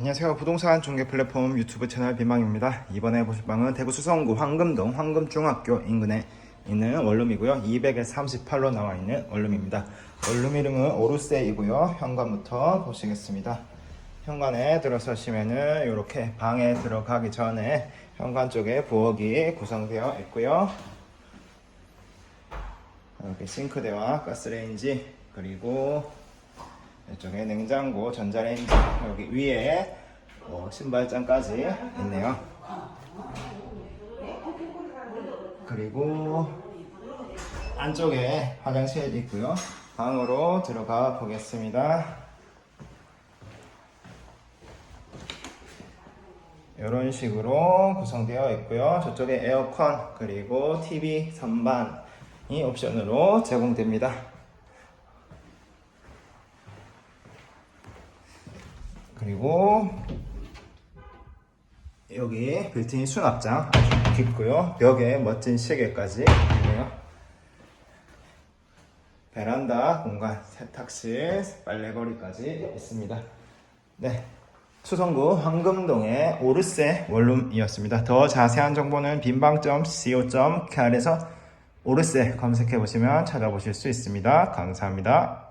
안녕하세요. 부동산 중개 플랫폼 유튜브 채널 비망입니다. 이번에 보실 방은 대구 수성구 황금동 황금중학교 인근에 있는 원룸이고요. 200에 38로 나와 있는 원룸입니다. 원룸 이름은 오르세이고요. 현관부터 보시겠습니다. 현관에 들어서시면은 이렇게 방에 들어가기 전에 현관 쪽에 부엌이 구성되어 있고요. 이렇게 싱크대와 가스레인지 그리고 이쪽에 냉장고, 전자레인지 여기 위에 어, 신발장까지 있네요. 그리고 안쪽에 화장실 있고요. 방으로 들어가 보겠습니다. 이런 식으로 구성되어 있고요. 저쪽에 에어컨 그리고 TV 선반이 옵션으로 제공됩니다. 그리고 여기 빌트인 수납장 아주 깊고요. 벽에 멋진 시계까지 있네요. 베란다 공간, 세탁실, 빨래거리까지 있습니다. 네. 수성구 황금동의 오르세 원룸이었습니다. 더 자세한 정보는 빈방.co.kr에서 오르세 검색해 보시면 찾아보실 수 있습니다. 감사합니다.